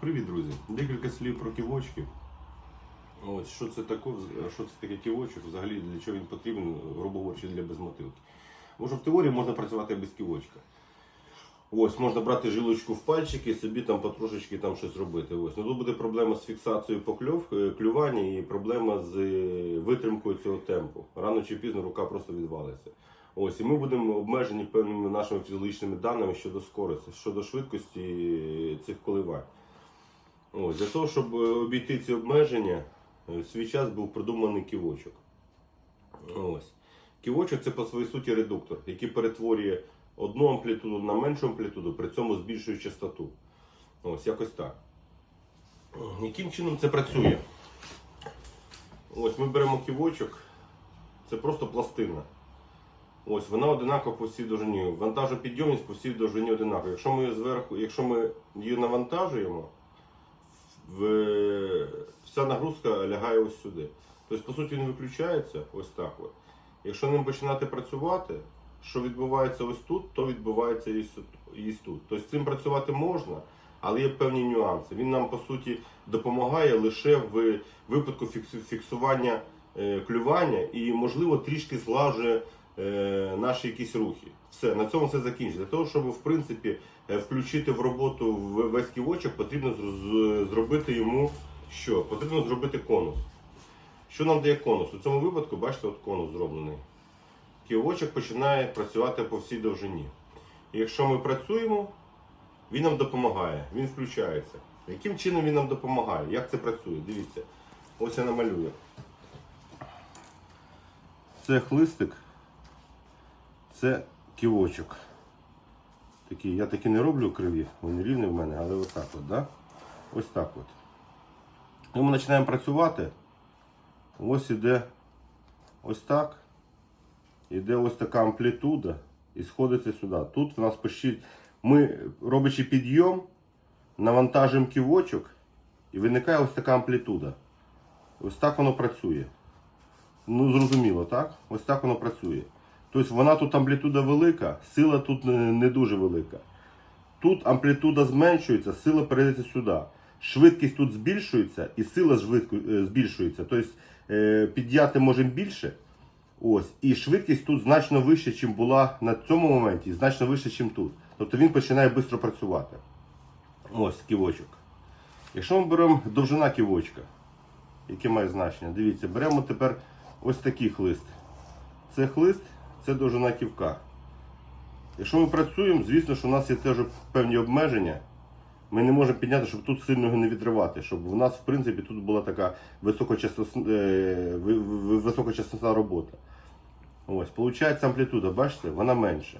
Привіт, друзі! Декілька слів про ківочки. Ось, що це таке, що це таке ківочок, взагалі для чого він потрібен, грубо говорячи, для безмотилки. Може в теорії можна працювати без ківочка. Ось, можна брати жилочку в пальчики і собі там потрошечки там щось робити. Ось. Ну, тут буде проблема з фіксацією покльов, е, клювання і проблема з е, витримкою цього темпу. Рано чи пізно рука просто відвалиться. Ось, і ми будемо обмежені певними нашими фізіологічними даними щодо скорості, щодо швидкості е, цих коливань. Ось, для того, щоб е, обійти ці обмеження, е, в свій час був придуманий ківочок. Ось. Ківочок це по своїй суті редуктор, який перетворює одну амплітуду на меншу амплітуду, при цьому збільшує частоту. Ось, якось так. Яким чином це працює? Ось ми беремо ківочок, це просто пластина. Ось вона одинакова по всій довжині. Вантажопідйомність по всій довжині одинакова. Якщо ми зверху, якщо ми її навантажуємо, в- вся нагрузка лягає ось сюди. Тобто, по суті, він виключається ось так. От. Якщо ним починати працювати, що відбувається ось тут, то відбувається і тут. Тобто цим працювати можна, але є певні нюанси. Він нам по суті допомагає лише в випадку фіксування е, клювання і, можливо, трішки злажує е, наші якісь рухи. Все, на цьому все закінчиться. Для того, щоб в принципі е, включити в роботу весь ківочок, потрібно зробити йому що? Потрібно зробити конус. Що нам дає конус? У цьому випадку, бачите, от конус зроблений. Ківочок починає працювати по всій довжині. І якщо ми працюємо, він нам допомагає, він включається. Яким чином він нам допомагає? Як це працює? Дивіться. Ось я намалюю. Це хлистик, це ківочок. Такі, я такі не роблю криві, вони рівні в мене, але отак от, да? Ось так от. І ми починаємо працювати. Ось іде ось так. Іде ось така амплітуда і сходиться сюди. Тут в нас почти, ми, робячи підйом, навантажуємо ківочок і виникає ось така амплітуда. Ось так воно працює. Ну, зрозуміло, так? Ось так воно працює. Тобто вона тут амплітуда велика, сила тут не, дуже велика. Тут амплітуда зменшується, сила перейдеться сюди. Швидкість тут збільшується і сила е, збільшується. Тобто е, підняти можемо більше. Ось. І швидкість тут значно вища, ніж була на цьому моменті, і значно вища, ніж тут. Тобто він починає швидко працювати. Ось ківочок. Якщо ми беремо довжина ківочка, яке має значення, дивіться, беремо тепер ось такий хлист. Це хлист, це довжина ківка. Якщо ми працюємо, звісно, що у нас є теж певні обмеження. Ми не можемо підняти, щоб тут сильно його не відривати, щоб у нас, в принципі, тут була така високочастосна, е, робота. Ось, виходить амплітуда, бачите, вона менша.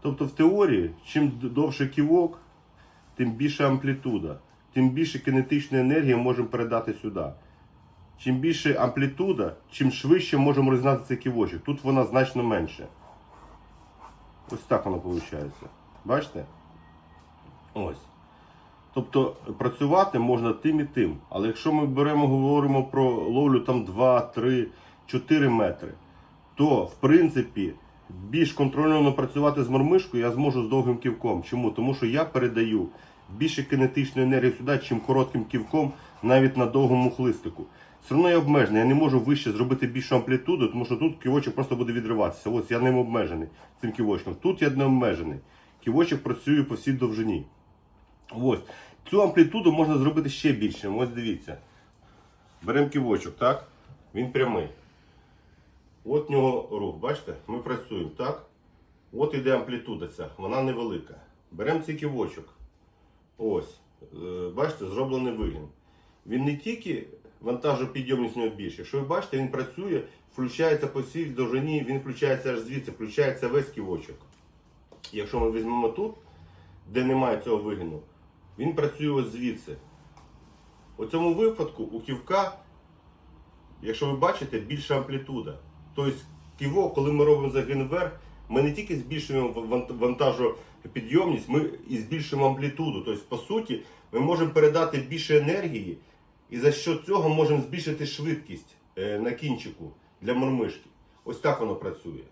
Тобто в теорії, чим довше ківок, тим більше амплітуда, тим більше кинетичної енергії можемо передати сюди. Чим більше амплітуда, чим швидше можемо розігнати цей ківочок. Тут вона значно менше. Ось так воно виходить. Бачите? Ось. Тобто працювати можна тим і тим. Але якщо ми беремо, говоримо про ловлю там 2, 3, 4 метри, то в принципі більш контрольовано працювати з мормишкою я зможу з довгим ківком. Чому? Тому що я передаю більше кинетичної енергії сюди, чим коротким ківком навіть на довгому хлистику. Все одно я обмежений, я не можу вище зробити більшу амплітуду, тому що тут ківочок просто буде відриватися. Ось я ним обмежений цим ківочком. Тут я не обмежений. Ківочок працює по всій довжині. Ось. Цю амплітуду можна зробити ще більшим. Ось дивіться. Беремо ківочок, так? Він прямий. От в нього рух, бачите? Ми працюємо, так? От іде амплітуда ця, вона невелика. Беремо цей ківочок. Ось. Е, Бачите, зроблений вигін. Він не тільки вантажопідйомність у нього більше. Якщо ви бачите, він працює, включається по всій довжині, він включається аж звідси, включається весь ківочок. Якщо ми візьмемо тут, де немає цього вигину, він працює ось звідси. У цьому випадку у ківка, якщо ви бачите, більша амплітуда. Тобто ківок, коли ми робимо загин вверх, ми не тільки збільшуємо ван- вантажопідйомність, ми і збільшуємо амплітуду. Тобто, по суті, ми можемо передати більше енергії і за що цього можемо збільшити швидкість е, на кінчику для мормишки. Ось так воно працює.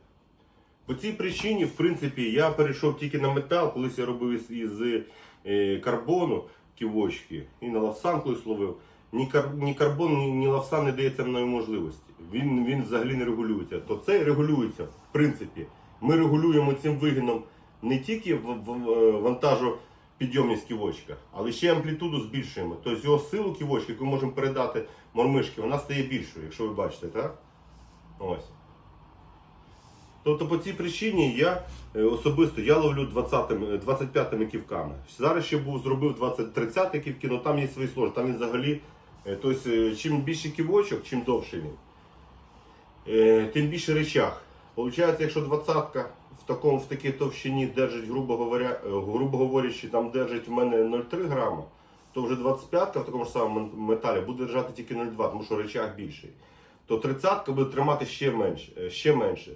По цій причині, в принципі, я перейшов тільки на метал, колись я робив із, е, карбону ківочки і на лавсан колись ловив. Ні, кар, ні карбон, ні, ні лавсан не дається мною можливості. Він, він взагалі не регулюється. То це регулюється, в принципі. Ми регулюємо цим вигином не тільки в, в, е, вантажу підйомність ківочка, але ще амплітуду збільшуємо. Тобто його силу ківочка, яку ми можемо передати мормишки, вона стає більшою, якщо ви бачите, так? Ось. Тобто по цій причині я е, особисто я ловлю 20 25 ківками. Зараз ще був зробив 20 30 ківки, але там є свої сложні. Там він взагалі, е, тобто, е, чим більше ківочок, чим довший він, е, тим більше речах. Получається, якщо 20 в такому в такій товщині держить, грубо говоря, е, грубо говорячи, там держить в мене 0,3 грама, то вже 25-ка в такому ж самому металі буде держати тільки 0,2, тому що речах більший. То 30-ка буде тримати ще менше, е, ще менше.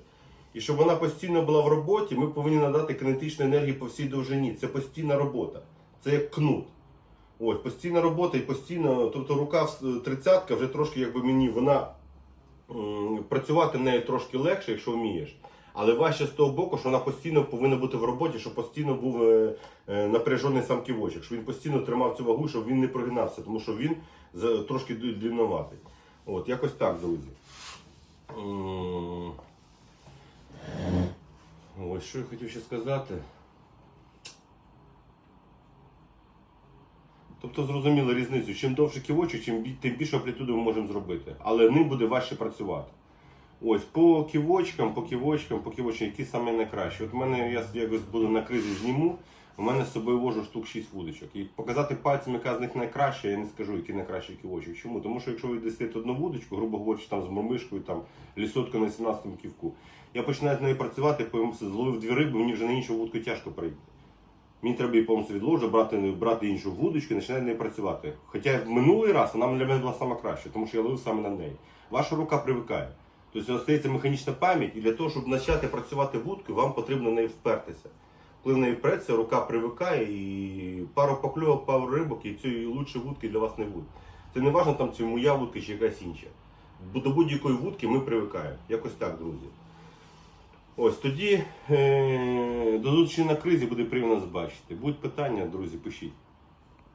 І щоб вона постійно була в роботі, ми повинні надати кинетичну енергію по всій довжині. Це постійна робота. Це як кнут. Ось, постійна робота і постійно, тобто рука в 30 вже трошки якби мені вона працювати нею трошки легше, якщо вмієш. Але важче з того боку, що вона постійно повинна бути в роботі, щоб постійно був е, е, напряжений сам ківочок, щоб він постійно тримав цю вагу, щоб він не прогинався, тому що він за- трошки длі- длінноватий. От, якось так, друзі. Ось що я хотів ще сказати. Тобто зрозуміли різницю. Чим довше ківочок, тим більше амплітуду ми можемо зробити. Але ним буде важче працювати. Ось по ківочкам, по ківочкам, по ківочкам, які саме найкращі. От в мене я якось буду на кризі зніму. У мене з собою вожу штук 6 вудочок. І показати пальцем, яка з них найкраща, я не скажу, який найкращий ківочок. Чому? Тому що якщо ви дасте одну вудочку, грубо говорячи, там з мормишкою, там лісотка на 17-му ківку, я починаю з нею працювати, зловив дві риби, мені вже на іншу вудку тяжко прийти. Мені треба її повністю відложити, брати, брати іншу вудочку і починати нею працювати. Хоча в минулий раз вона для мене була сама краща, тому що я ловив саме на неї. Ваша рука привикає. Тобто остається механічна пам'ять, і для того, щоб почати працювати вудкою, вам потрібно в неї впертися. Коли в неї впреться, рука привикає і пару покльовок, пару рибок, і цієї лучше вудки для вас не буде. Це не важливо, там це моя вудка чи якась інша. До будь-якої вудки ми привикаємо. Якось так, друзі. Ось тоді е- до зустрічі на кризі буде приємно бачити. Будуть питання, друзі, пишіть.